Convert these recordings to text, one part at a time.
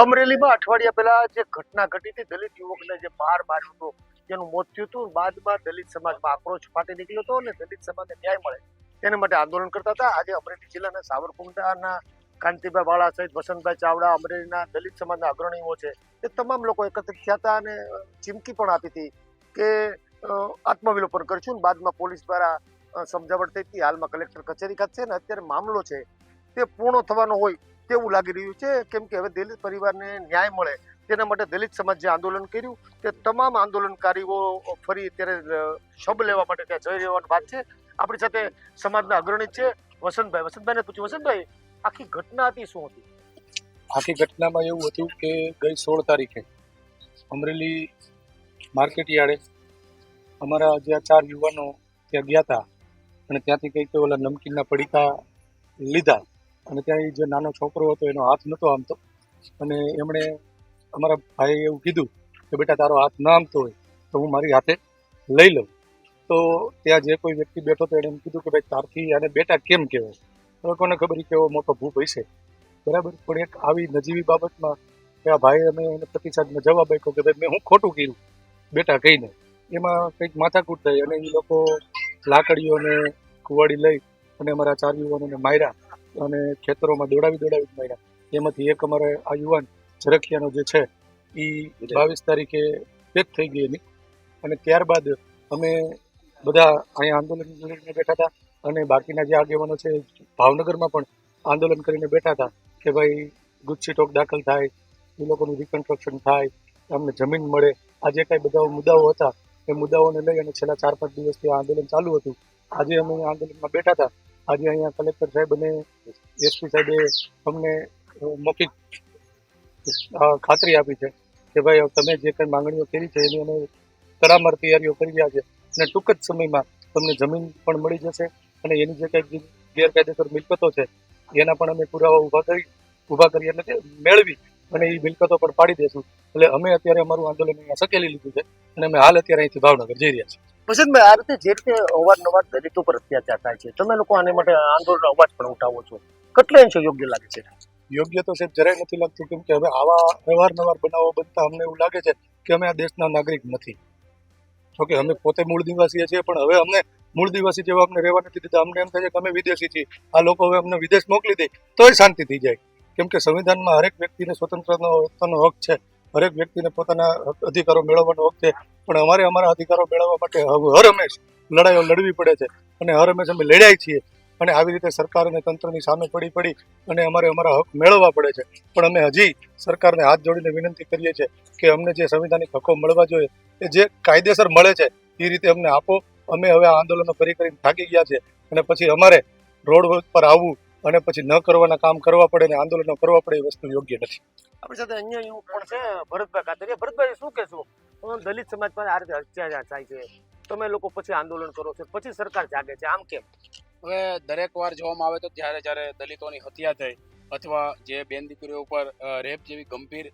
અમરેલીમાં અઠવાડિયા પહેલા જે ઘટના ઘટી હતી, દલિત યુવકને જે બાર માર્યો હતો, જેનું મોત થયું હતું, બાદમાં દલિત સમાજમાં આક્રોશ ફાટી નીકળ્યો હતો અને દલિત સમાજને ન્યાય મળે. તેના માટે આંદોલન કરતા હતા. આજે અમરેલી જિલ્લાના સાવરકુંડલાના કાંતિભાઈ વાળા સહિત વસંતભાઈ ચાવડા અમરેલીના દલિત સમાજના અગ્રણીઓ છે. એ તમામ લોકો એકત્રિત થયા હતા અને ચીમકી પણ આપી હતી કે આત્મવિલોપન કરશું. બાદમાં પોલીસ દ્વારા સમજાવટ થઈ હતી. હાલમાં કલેક્ટર કચેરી ખાતે છે ને અત્યારે મામલો છે. તે પૂર્ણ થવાનો હોય તેવું લાગી રહ્યું છે? કેમ કે હવે દલિત પરિવારને ન્યાય મળે. તેના માટે દલિત સમાજ જે આંદોલન કર્યું, તે તમામ આંદોલનકારીઓ ફરી અત્યારે શબ લેવા માટે ત્યાં જઈ રહેવાની વાત છે. આપણી સાથે સમાજના અગ્રણી છે વસંતભાઈ. વસંતભાઈને પૂછ્યું, વસંતભાઈ, આખી ઘટના હતી શું હતી? આખી ઘટનામાં એવું હતું કે ગઈ સોળ તારીખે અમરેલી માર્કેટ યાર્ડે અમારા જે ચાર યુવાનો ત્યાં ગયા હતા અને ત્યાંથી કંઈક ઓલા નમકીનના પડીકા લીધા. અને ત્યાં જે નાનો છોકરો હતો, એનો હાથ નહોતો આમતો. અને એમણે અમારા ભાઈએ એવું કીધું કે, બેટા, તારો હાથ ન આમતો હોય, તો હું મારી હાથે લઈ લઉં. તો ત્યાં જે કોઈ વ્યક્તિ બેઠો હતો એણે એમ કીધું કે, ભાઈ, તારથી આને બેટા કેમ કહેવાય? લોકોને કોને ખબર કેવો મોટો ભૂપ હશે. બરાબર? પણ એક આવી નજીવી બાબતમાં કે આ ભાઈ અમે એને પ્રતિસાદમાં જવાબ આપ્યો કે, ભાઈ, મેં હું ખોટું કર્યું? બેટા કહીને એમાં કંઈક માથાકૂટ થઈ અને એ લોકો લાકડીઓને કુવાડી લઈ અને અમારા ચાર યુવાનોને માર્યા. અને ખેતરોમાં દોડાવી દોડાવી માર્યા. એમાંથી એક અમારે આ યુવાન ઝરખિયાનો જે છે એ બાવીસ તારીખે ડેથ થઈ ગઈ એની. અને ત્યારબાદ અમે બધા અહીંયા આંદોલન કરીને બેઠા હતા અને બાકીના જે આગેવાનો છે ભાવનગરમાં પણ આંદોલન કરીને બેઠા હતા કે ભાઈ ગુચ્છી ટોક દાખલ થાય એ લોકોનું રિકન્સ્ટ્રક્શન થાય અમને જમીન મળે. આ જે કાંઈ બધા મુદ્દાઓ હતા. એ મુદ્દાઓને લઈ અને છેલ્લા ચાર પાંચ દિવસથી આ આંદોલન ચાલુ હતું. આજે અમે આંદોલનમાં બેઠા હતા. આજે અહીંયા કલેક્ટર સાહેબ અને એસપી સાહેબે અમને મૌખિક ખાતરી આપી છે કે ભાઈ તમે જે કંઈ માંગણીઓ કરી છે એની અમે તડામાર તૈયારીઓ કરી રહ્યા છે અને ટૂંક જ સમયમાં તમને જમીન પણ મળી જશે અને એની જે કંઈક ગેરકાયદેસર મિલકતો છે એના પણ અમે પુરાવા ઊભા કરી ઊભા કરી એટલે કે મેળવી અને એ મિલકતો પણ પાડી દેશું. એટલે અમે અત્યારે અમારું આંદોલન અહીંયા સકેલી લીધું છે અને અમે હાલ અત્યારે અહીંથી ભાવનગર જઈ રહ્યા છીએ. વસંતભાઈ, આ રીતે જે રીતે અવારનવાર દલિત ઉપર અત્યાચાર થાય છે, તમે લોકો આને માટે આંદોલન અવાજ પણ ઉઠાવો છો. કેટલા અંશે યોગ્ય લાગે છે? યોગ્ય તો સાહેબ જરાય નથી લાગતું, કેમ કે હવે આવા અવારનવાર બનાવો બનતા અમને એવું લાગે છે કે અમે આ દેશના નાગરિક નથી. જોકે અમે પોતે મૂળ નિવાસીએ છીએ, પણ હવે અમને મૂળ નિવાસી જેવા અમને રહેવા નથી દીધા. અમને એમ થાય છે કે અમે વિદેશી છીએ. આ લોકો હવે અમને વિદેશ મોકલી દે, તોય શાંતિ થઈ જાય. કેમ કે સંવિધાનમાં હરેક વ્યક્તિને સ્વતંત્રનો હક છે. હરેક વ્યક્તિને પોતાના અધિકારો મેળવવાનો છે પણ અમારે અમારા અધિકારો મેળવવા માટે હર હંમેશ લડાઈઓ લડવી પડે છે અને હર હંમેશ અમે લડ્યા છીએ અને આવી રીતે સરકાર અને તંત્રની સામે પડી પડી અને અમારે અમારા હક મેળવવા પડે છે. પણ અમે હજી સરકારને હાથ જોડીને વિનંતી કરીએ છીએ કે અમને જે સંવિધાનિક હકો મળવા જોઈએ, એ જે કાયદેસર મળે છે, એ રીતે અમને આપો. અમે હવે આ આંદોલનો કરી કરીને થાકી ગયા છે અને પછી અમારે રોડ પર આવવું અને પછી ન કરવાના કામ કરવા પડે ને આંદોલનો કરવા પડે એ વસ્તુ યોગ્ય નથી. આપણી સાથે અહીંયા એવું પણ છે. ભરતભાઈ કાતરિયા ભરતભાઈ શું કહેશો? દલિત સમાજ પર આ રીતે અત્યાચાર થાય છે. તમે લોકો પછી આંદોલન કરો છો. પછી સરકાર જાગે છે. આમ કેમ? હવે દરેક વાર જોવામાં આવે તો જ્યારે જ્યારે દલિતોની હત્યા થઈ અથવા જે બેન દીકરીઓ ઉપર રેપ જેવી ગંભીર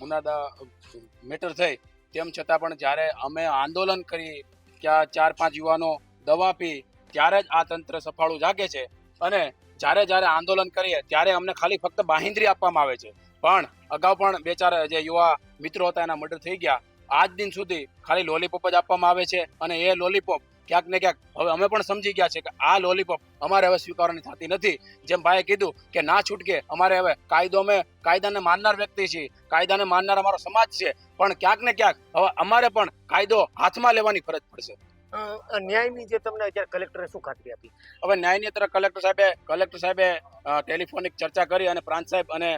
ગુનાદા મેટર થઈ તેમ છતાં પણ જ્યારે અમે આંદોલન કરી કે આ ચાર પાંચ યુવાનો દવા પી ત્યારે જ આ તંત્ર સફાળું જાગે છે. અને જ્યારે જ્યારે આંદોલન કરીએ ત્યારે અમને ખાલી ફક્ત બાહિંદ્રી આપવામાં આવે છે. પણ અગાઉ પણ બે ચાર, જે યુવા મિત્રો હતા એના મર્ડર થઈ ગયા. આજ દિન સુધી ખાલી લોલીપોપ જ આપવામાં આવે છે અને એ લોલીપોપ ક્યાંક ને ક્યાંક હવે અમે પણ સમજી ગયા છે કે આ લોલીપોપ અમારે હવે સ્વીકારવાની થતી નથી. જેમ ભાઈએ કીધું કે ના છૂટકે અમારે હવે કાયદો અમે, કાયદાને માનનાર વ્યક્તિ છીએ, કાયદાને માનનાર અમારો સમાજ છે. પણ ક્યાંક ને ક્યાંક હવે અમારે પણ કાયદો હાથમાં લેવાની ફરજ પડશે. ન્યાયની જે તમને અત્યારે કલેક્ટરે શું ખાતરી આપી? હવે ન્યાયની તરફ કલેક્ટર સાહેબે કલેક્ટર સાહેબે ટેલિફોનિક ચર્ચા કરી અને પ્રાંત સાહેબ અને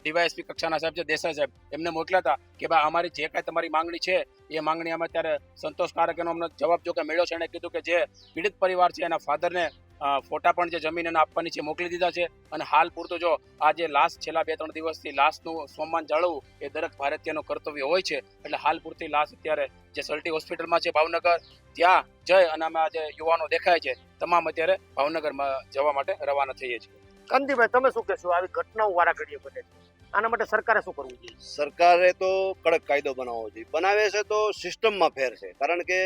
ડીવાયએસપી કક્ષાના સાહેબ છે દેસાઈ સાહેબ, એમને મોકલ્યા હતા કે ભાઈ અમારી જે કાંઈ તમારી માંગણી છે, એ માંગણી અમે અત્યારે સંતોષકારક એનો અમને જવાબ જો કે મેળ્યો છે, એણે કીધું કે જે પીડિત પરિવાર છે એના ફાધરને ફોટા પણ જે જમીન એને આપવાની છે મોકલી દીધા છે. અને હાલ પૂરતો જો આ જે લાશ છેલ્લા બે ત્રણ દિવસથી લાશનું સોમાન જાળવવું એ દરેક ભારતીયનું કર્તવ્ય હોય છે. એટલે હાલ પૂરતી લાશ અત્યારે જે સલ્ટી હોસ્પિટલમાં છે ભાવનગર ત્યાં જઈ અને અમે આજે જે યુવાનો દેખાય છે તમામ અત્યારે ભાવનગરમાં જવા માટે રવાના થઈએ છીએ. કાંતિભાઈ તમે શું કહેશો? આવી ઘટનાઓ વારા ઘડીએ બને છે. આના માટે સરકારે શું કરવું જોઈએ? સરકારે તો કડક કાયદો બનાવવો જોઈએ. બનાવે છે તો સિસ્ટમમાં ફેર છે. કારણ કે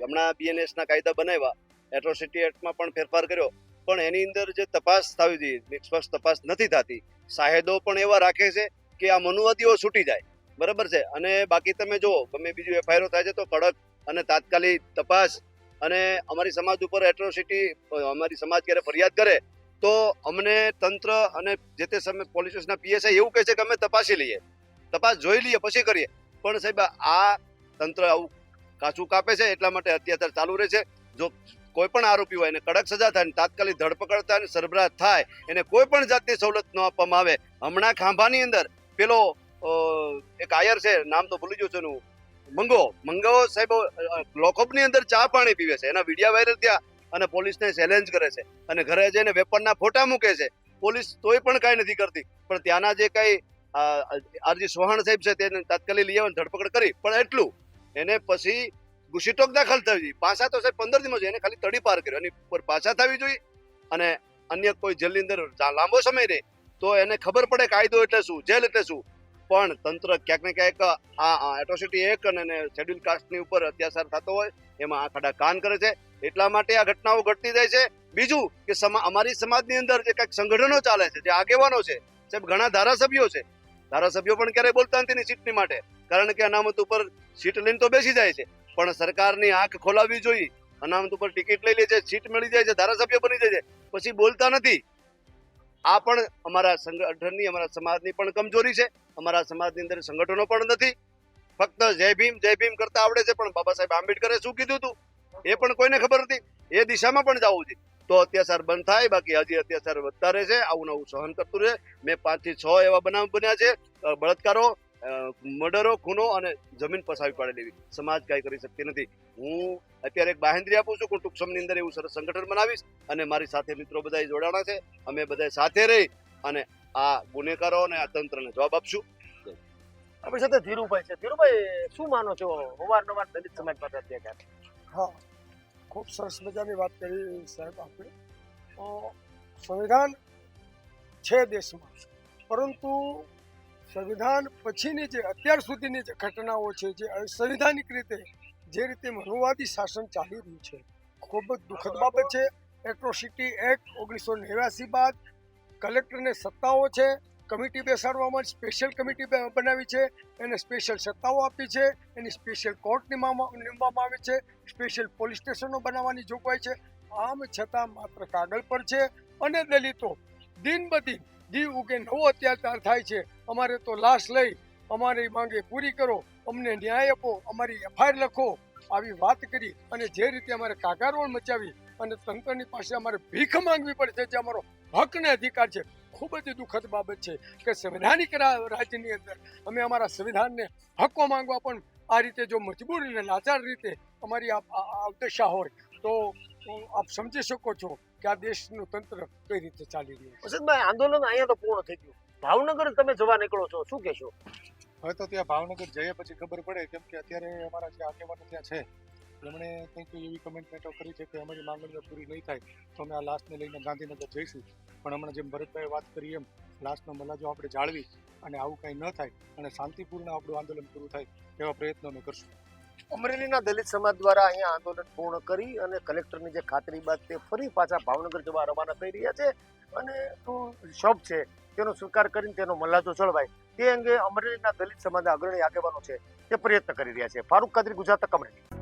હમણાં બીએનએસના કાયદા બનાવ્યા. એટ્રોસિટી એક્ટમાં પણ ફેરફાર કર્યો. પણ એની અંદર જે તપાસ થવી જોઈએ, નિષ્પક્ષ તપાસ નથી થતી. સાહેદો પણ એવા રાખે છે કે આ મનુવાદીઓ છૂટી જાય. બરાબર છે? અને બાકી તમે જો ગમે બીજું એફઆઈઆર થાય છે તો કડક અને તાત્કાલિક તપાસ. અને અમારી સમાજ ઉપર એટ્રોસિટી અમારી સમાજ ક્યારે ફરિયાદ કરે, તો અમને તંત્ર અને જે તે સમય પોલીસ સ્ટેશનના પીએસઆઈ એવું કહે છે કે અમે તપાસી લઈએ. તપાસ જોઈ લઈએ, પછી કરીએ. પણ સાહેબ, આ તંત્ર આવું કાચું કાપે છે, એટલા માટે અત્યાચાર ચાલુ રહે છે. જો કોઈ પણ આરોપી હોય એને કડક સજા થાય તાત્કાલિક ધરપકડ થાય અને સરબરાહ થાય, એને કોઈ પણ જાતની સવલત ન આપવામાં આવે. હમણાં ખાંભાની અંદર પેલો એક આયર છે, નામ તો ભૂલી ગયું છે એનું, મંગો મંગો સાહેબ લોકઅપની અંદર ચા પાણી પીવે છે. એના વિડીયા વાયરલ થયા અને પોલીસને ચેલેન્જ કરે છે અને ઘરે જઈને વેપનના ફોટા મૂકે છે. પોલીસ તોય પણ કાંઈ નથી કરતી. પણ ત્યાંના જે કાંઈ આરજી સોહાણ સાહેબ છે તેને તાત્કાલિક લઈ આવે ધરપકડ કરી. પણ એટલું, એને પછી ગુશીટોક દાખલ થવી પાછા તો સાહેબ પંદર દિવસ એને ખાલી તડી પાર કર્યો. એની ઉપર પાછા થવી જોઈએ અને અન્ય કોઈ જેલની અંદર લાંબો સમય રહે તો એને ખબર પડે કાયદો એટલે શું, જેલ એટલે શું. પણ તંત્ર ક્યાંક ને ક્યાંક આ એટ્રોસિટી એક અને શેડ્યુલ કાસ્ટની ઉપર અત્યાચાર થતો હોય, એમાં આ ખાડા કાન કરે છે. એટલા માટે આ ઘટનાઓ ઘટતી જાય છે. બીજું કે સમા અમારી સમાજની અંદર જે કંઈક સંગઠનો ચાલે છે, જે આગેવાનો છે, સાહેબ ઘણા ધારાસભ્યો છે. ધારાસભ્યો પણ ક્યારેય બોલતા નથી સીટની માટે. કારણ કે અનામત ઉપર સીટ લઈને તો બેસી જાય છે. પણ સરકારની આંખ ખોલાવવી જોઈએ. અનામત ઉપર ટિકિટ લઈ લે છે, સીટ મળી જાય છે, ધારાસભ્ય બની જાય છે. પછી બોલતા નથી. આ પણ અમારા સંગઠનની અમારા સમાજની પણ કમજોરી છે. અમારા સમાજની અંદર સંગઠનો પણ નથી. ફક્ત જય ભીમ જય ભીમ કરતા આવડે છે, પણ બાબા સાહેબ આંબેડકરે શું કીધું હતું એ પણ કોઈને ખબર નથી એ દિશામાં પણ જવું જોઈએ તો અત્યાચાર બંધ થાય, બાકી હજી અત્યાચાર વધતા રહે છે, આવું નવું સહન કરતું રહે. મેં પાંચથી છ એવા બનાવ બન્યા છે. બળાત્કારો મર્ડરો ખૂનો અને જમીન પસાવી પાડેલી સમાજ કાંઈ કરી શકતી નથી. હું અત્યારે એક બાહેંધરી આપું છું કે ટૂંક સમયની અંદર એવું સરસ સંગઠન બનાવીશ અને મારી સાથે મિત્રો બધા જોડાણા છે. અમે બધા સાથે રહી અને આ ગુનેગારો અને આ તંત્રને જવાબ આપશું. આપણી સાથે ધીરુભાઈ છે. ધીરુભાઈ શું માનો છો? અવારનવાર દલિત સમાજ પર અત્યાચાર હા ખૂબ સરસ મજાની વાત કરી સાહેબ આપણે સંવિધાન છે દેશમાં. પરંતુ સંવિધાન પછીની જે અત્યાર સુધીની જે ઘટનાઓ છે, જે સંવિધાનિક રીતે જે રીતે મનુવાદી શાસન ચાલી રહ્યું છે, ખૂબ જ દુઃખદ બાબત છે. એટ્રોસિટી એક્ટ ઓગણીસો નેવ્યાસી બાદ કલેક્ટરને સત્તાઓ છે, કમિટી બેસાડવામાં સ્પેશિયલ કમિટી બનાવી છે, એને સ્પેશિયલ સત્તાઓ આપી છે, એની સ્પેશિયલ કોર્ટ નિમવામાં આવી છે, સ્પેશિયલ પોલીસ સ્ટેશનો બનાવવાની જોગવાઈ છે. આમ છતાં માત્ર કાગળ પર છે અને દલિતો દિન બદિન જીવ ઉગે નવો અત્યાચાર થાય છે. અમારે તો લાશ લઈ અમારી માંગે પૂરી કરો. અમને ન્યાય આપો, અમારી એફઆઈઆર લખો. આવી વાત કરી અને જે રીતે અમારે કાગારોળ મચાવી અને તંત્રની પાસે અમારે ભીખ માંગવી પડશે જે અમારો હક ને અધિકાર છે. ખૂબ જ દુઃખદ બાબત છે કે સંવિધાનિક રાજ્યની અંદર અમે અમારા સંવિધાનને હકો માંગવા પણ આ રીતે જો મજબૂર અને લાચાર રીતે અમારી આ દશા હોય તો આપ સમજી શકો છો કે આ દેશનું તંત્ર કઈ રીતે ચાલી રહ્યું છે? વસંતભાઈ આંદોલન અહીંયા તો પૂર્ણ થઈ ગયું. ભાવનગર તમે જવા નીકળો છો શું કહેશો? હવે તો ત્યાં ભાવનગર જઈએ પછી ખબર પડે કેમ કે અત્યારે અમારા જે આગેવાનો ત્યાં છે એમણે કંઈક એવી કમેન્ટમેન્ટો કરી છે કે અમારી માંગણીઓ પૂરી નહીં થાય તો અમે આ લાશને લઈને ગાંધીનગર જઈશું. પણ હમણાં જેમ ભરતભાઈ વાત કરી એમ લાશનો મલાજો આપણે જાળવી અને આવું કંઈ ન થાય અને શાંતિપૂર્ણ આપણું આંદોલન પૂરું થાય એવા પ્રયત્નો અમે કરશું. અમરેલીના દલિત સમાજ દ્વારા અહીંયા આંદોલન પૂર્ણ કરી અને કલેક્ટરની જે ખાતરી બાદ તે ફરી પાછા ભાવનગર જવા રવાના થઈ રહ્યા છે. અને શોપ છે તેનો સ્વીકાર કરીને તેનો મલ્લાજો ચળવાય તે અંગે અમરેલીના દલિત સમાજના અગ્રણી આગેવાનો છે તે પ્રયત્ન કરી રહ્યા છે. ફારૂક કાદરી, ગુજરાત તક અમરેલી.